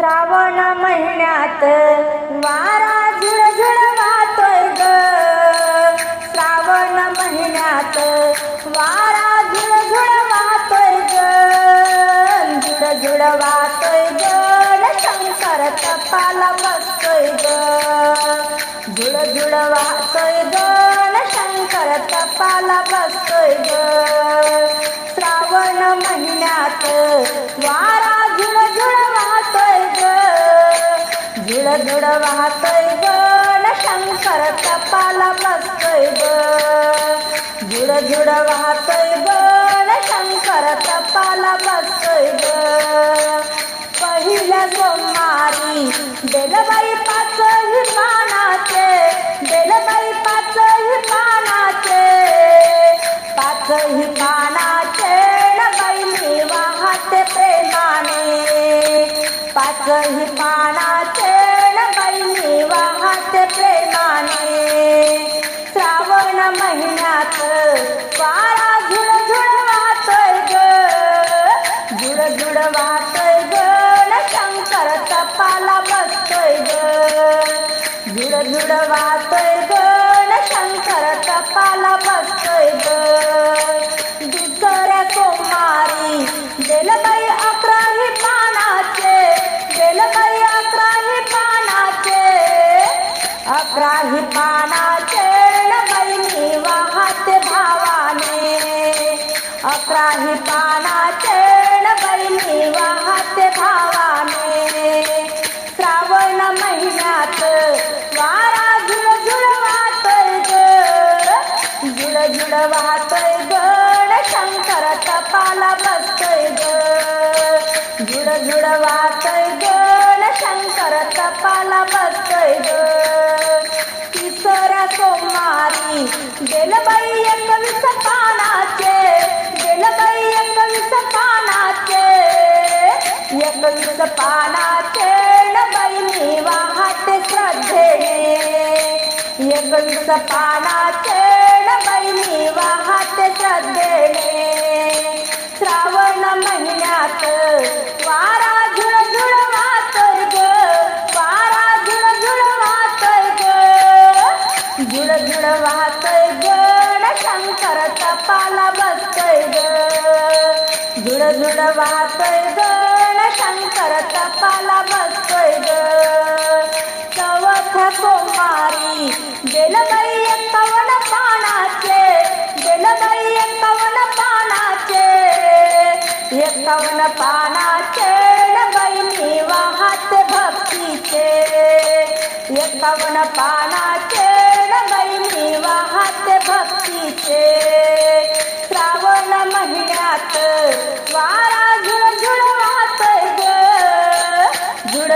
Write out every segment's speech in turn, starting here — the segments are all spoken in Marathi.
श्रावण महिन्यात वारा झुळझुळ वाहतोय ग. श्रावण महिन्यात वारा झुळझुळ वाहतोय ग. झुळझुळ वाहतोय ग न शंकर तपाला बसतोय ग. झुळझुळ वाहतोय ग शंकर तपाला बसतोय ग. श्रावण महिन्यात वारा झुळझुळ वाहतोय गण शंकर तपाला बसतोय गुड झुड वाहतोय गण शंकर तपाला बसतोय ग. पहिल्या सोमारी बेलबाई पाचही पानाचे बेलबाई पाचही पानाचे पाचही पानाचे बाई मी वाहते प्रेमाने. पाचही गुड झुड वाहतोय गण शंकर तपाला बसतोय ग झुळझुळ वाहतोय गण शंकर तपाला बसतोय ग दुसऱ्या सोमवारी बेलबाई अकराही पानाचे बेलबाई अकराही पानाचे अकराही पानाचे न बहिणी वाहते भावाने अकराही पानाचे श्रावण बहिणी वाहते भावाने श्रावण महिन्यात वारा झुळ झुळ वाहतोय ग. झुळझुळ वाहतोय ग. शंकर तपाला बसतोय ग. झुळझुळ वाहतोय ग. शंकर तपाला बसतोय ग. तिसऱ्या सोमवारी बेलबाई एक पानाचे एकवीस पाना न बहिणी वाहते श्रद्धेने. एकवीस पाना खेळ बैनी वाहते श्रद्धेने. श्रावण महिन्यात वारा झुळ झुळ वातर ग वारा झुळ झुळ वातर ग झुळ झुळ वातर गण शंकर तपाला बसतय ग झुळ झुळ वातर ग पाला बसतोय ग. चवथ सोमवारी बेलबाई पवन पानाचे बेलबाई पवन पानाचे. पवन पानाचे न बहिणी वाहत भक्तीचे. पवन पानाचे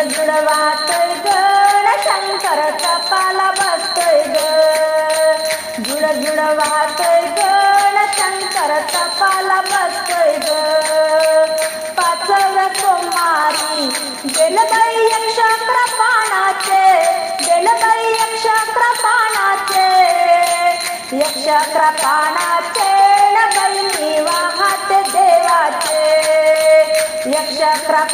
ग झुळझुळ वाहतोय शंकर कपाला बसतोय ग. झुळझुळ वाहतोय ग. न शंकर कपाला बसतोय ग. पाचव सोमारी बेलबाई यक्षा अकरा पानाचे यक्षा एकशे अकरा पानाचे एकशे वाहते देवाचे एकशे अकरा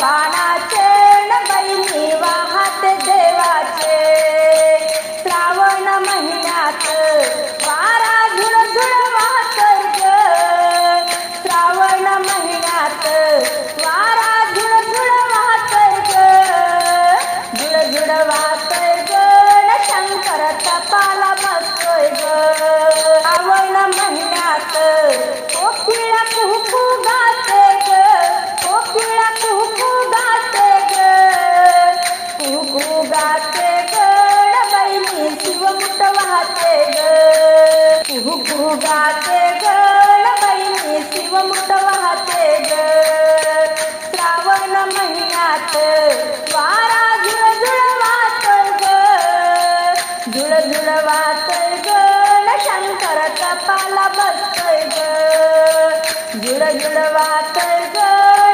ग गाते ग न बहिणी वाहते ग. श्रावण महिन्यात वारा झुळझुळ वाहतोय ग. झुळझुळ वाहतोय ग न शंकर तपाला बसतोय ग. झुळझुळ वाहतोय ग